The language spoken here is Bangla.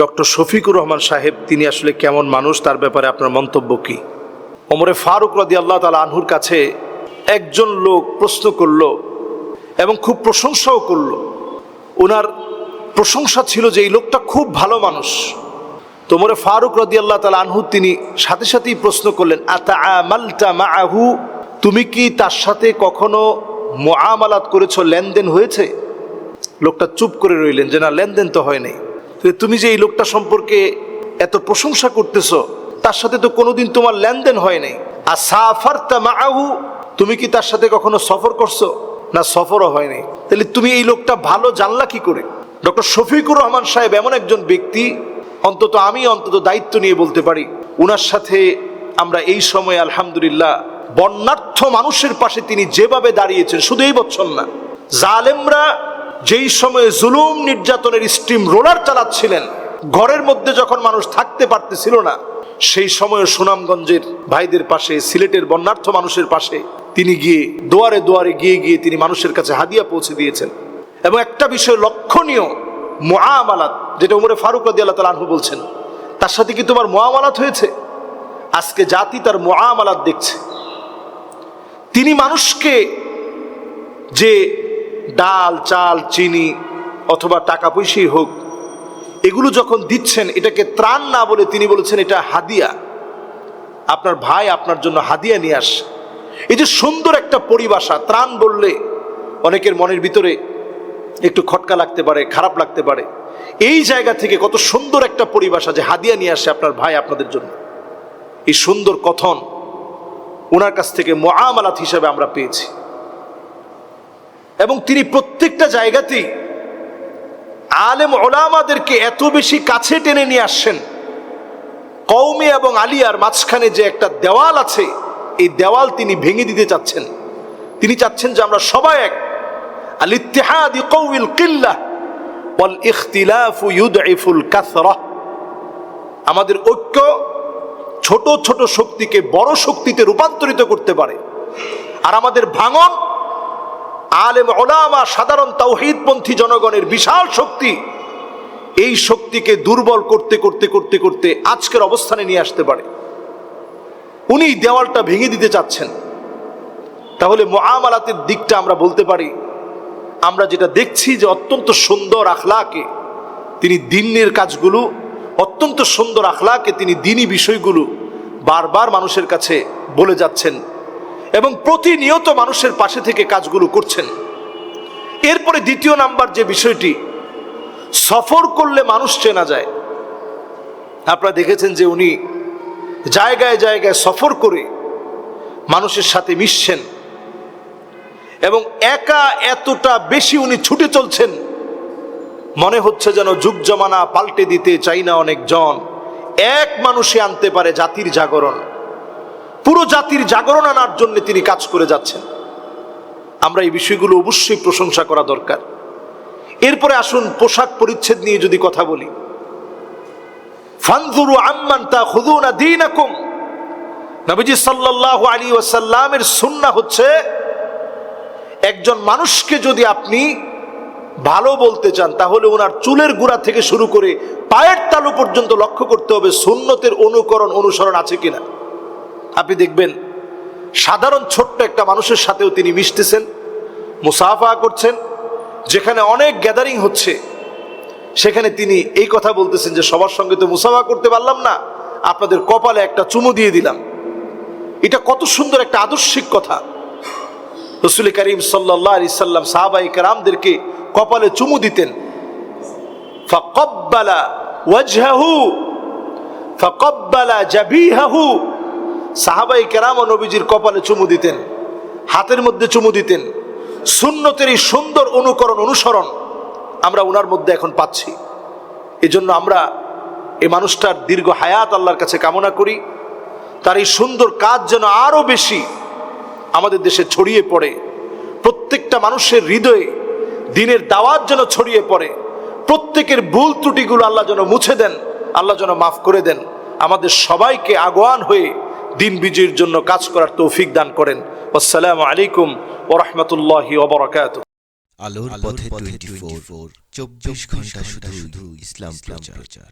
ডক্টর শফিকুর রহমান সাহেব, তিনি আসলে কেমন মানুষ, তার ব্যাপারে আপনার মন্তব্য কি? ওমরে ফারুক রদি আল্লাহ তালা আনহুর কাছে একজন লোক প্রশ্ন করল এবং খুব প্রশংসাও করল। ওনার প্রশংসা ছিল যে এই লোকটা খুব ভালো মানুষ। তোমরে ফারুক রদি আল্লাহ তালা আনহু তিনি সাথে সাথেই প্রশ্ন করলেন, আতা আমালটা মা আহু তুমি কি তার সাথে কখনো মোয়ামালাত করেছ? লেনদেন হয়েছে? লোকটা চুপ করে রইলেন যে, না, লেনদেন তো হয় নাই। তুমি যে এই লোকটা সম্পর্কে এত প্রশংসা করতেছ, তার সাথে তো কোনোদিন তোমার লেনদেন হয় নাই। আর সাফারতা মাআহু, তুমি কি তার সাথে কখনো সফর করছ? না, সফরও হয়নি তাহলে তুমি এই লোকটা ভালো জানলা কি করে? ডক্টর শফিকুর রহমান সাহেব এমন একজন ব্যক্তি, অন্তত আমি অন্তত দায়িত্ব নিয়ে বলতে পারি, উনার সাথে আমরা এই সময় আলহামদুলিল্লাহ বন্যার্থ মানুষের পাশে তিনি যেভাবে দাঁড়িয়েছেন, শুধু এই বছর না, জালেমরা যেই সময়ে জুলুম নির্যাতনের স্টিম রোলার চালাচ্ছিলেন, ঘরের মধ্যে যখন মানুষ থাকতে পারতেছিল না, সেই সময়ে সুনামগঞ্জের ভাইদের পাশে, সিলেটের বন্যার্থ মানুষের পাশে তিনি গিয়ে, দুয়ারে দুয়ারে গিয়ে গিয়ে তিনি মানুষের কাছে হাদিয়া পৌঁছে দিয়েছেন। এবং একটা বিষয় লক্ষণীয় মোয়ামালাত যেটা উমরে ফারুক রদি আল্লাহ তালা আনহু বলছেন, তার সাথে কি তোমার মোয়ামালাত হয়েছে? আজকে জাতি তার মোয়ামালাত দেখছে। তিনি মানুষকে যে ডাল, চাল, চিনি অথবা টাকা পয়সাই হোক, এগুলো যখন দিচ্ছেন, এটাকে ত্রাণ না বলে তিনি বলেছেন এটা হাদিয়া। আপনার ভাই আপনার জন্য হাদিয়া নিয়ে আস। এই যে সুন্দর একটা পরিভাষা, ত্রাণ বললে অনেকের মনের ভিতরে একটু খটকা লাগতে পারে, খারাপ লাগতে পারে। এই জায়গা থেকে কত সুন্দর একটা পরিভাষা যে হাদিয়া নিয়ে আসে আপনার ভাই আপনাদের জন্য। এই সুন্দর কথন ওনার কাছ থেকে মোয়ামালাত হিসাবে আমরা পেয়েছি। এবং তিনি প্রত্যেকটা জায়গাতেই আলেম ওলামাদেরকে এত বেশি কাছে টেনে নিয়ে আসছেন। কৌমি এবং আলিয়ার মাঝখানে যে একটা দেওয়াল আছে, এই দেওয়াল তিনি ভেঙে দিতে চাচ্ছেন। তিনি চাচ্ছেন যে আমরা সবাই এক। আল ইত্তেহাদ কৌইল কিল্লাহ ওয়াল ইখতিলাফু ইউদঈফুল কাসরা। আমাদের ঐক্য ছোট ছোট শক্তিকে বড় শক্তিতে রূপান্তরিত করতে পারে। আর আমাদের ভাঙন আলেম ওলামা সাধারণ তাওহিদপন্থী জনগণের বিশাল শক্তি। এই শক্তিকে দুর্বল করতে করতে করতে করতে আজকের অবস্থানে নিয়ে আসতে পারে। উনি দেওয়ালটা ভেঙে দিতে চাচ্ছেন। তাহলে মোয়ামালাতের দিকটা আমরা বলতে পারি, আমরা যেটা দেখছি যে অত্যন্ত সুন্দর আখলাকে তিনি দিনের কাজগুলো, অত্যন্ত সুন্দর আখলাকে তিনি দিনী বিষয়গুলো বারবার মানুষের কাছে বলে যাচ্ছেন। এবং প্রতিনিয়ত মানুষের পাশে থেকে কাজগুলো করছেন। এরপরে দ্বিতীয় নাম্বার যে বিষয়টি, সফর করলে মানুষ চেনা যায়। আপনারা দেখেছেন যে উনি জায়গায় জায়গায় সফর করে মানুষের সাথে মিশছেন এবং একা এতটা বেশি উনি ছুটে চলছেন, মনে হচ্ছে যেন যুগ জমানা পাল্টে দিতে চাই না অনেকজন। এক মানুষে আনতে পারে জাতির জাগরণ। পুরো জাতির জাগরণ আনার জন্য তিনি কাজ করে যাচ্ছেন। আমরা এই বিষয়গুলো অবশ্যই প্রশংসা করা দরকার। এরপরে আসুন পোশাক পরিচ্ছেদ নিয়ে যদি কথা বলি। ফানজুরু আম্মান তা খুদুনা দীনাকুম। নবীজি সাল্লাল্লাহু আলী ওয়াসাল্লামের সুন্নাহ হচ্ছে, একজন মানুষকে যদি আপনি ভালো বলতে চান, তাহলে ওনার চুলের গোড়া থেকে শুরু করে পায়ের তালু পর্যন্ত লক্ষ্য করতে হবে সুন্নতের অনুকরণ, অনুসরণ আছে কিনা। আপনি দেখবেন সাধারণ ছোট্ট একটা মানুষের সাথেও তিনি মিশতেছেন, মুসাফা করছেন, যেখানে অনেক গ্যাদারিং হচ্ছে। সেখানে তিনি এই কথা বলতেছেন যে, সবার সঙ্গে তো মুসাফা করতে পারলাম না, আপনাদের কপালে একটা চুমু দিয়ে দিলাম। এটা কত সুন্দর একটা আদর্শিক কথা। রসুল করিম সাল্লাহ আলি সাল্লাম সাহাবাই কারামদেরকে কপালে চুমু দিতেন। ফকব্বালা ওয়াজহাহু, ফকব্বালা জাবিহাহু সাহাবাই কেরাম নবীজির কপালে চুমু দিতেন, হাতের মধ্যে চুমু দিতেন। সুন্নতের এই সুন্দর অনুকরণ, অনুসরণ আমরা ওনার মধ্যে এখন পাচ্ছি। এজন্য আমরা এই মানুষটার দীর্ঘ হায়াত আল্লাহর কাছে কামনা করি। তার এই সুন্দর কাজ যেন আরও বেশি আমাদের দেশে ছড়িয়ে পড়ে। প্রত্যেকটা মানুষের হৃদয়ে দিনের দাওয়াত যেন ছড়িয়ে পড়ে। প্রত্যেকের ভুল ত্রুটিগুলো আল্লাহ যেন মুছে দেন, আল্লাহ যেন মাফ করে দেন। আমাদের সবাইকে আগোয়ান হয়ে দিন বিজয়ীর জন্য কাজ করার তৌফিক দান করেন। আসসালামু আলাইকুম ও রহমতুল্লাহি ওবরাকাত আলোর পথে টোয়েন্টি ফোর চব্বিশ ঘণ্টা শুধু শুধু ইসলাম প্রচার।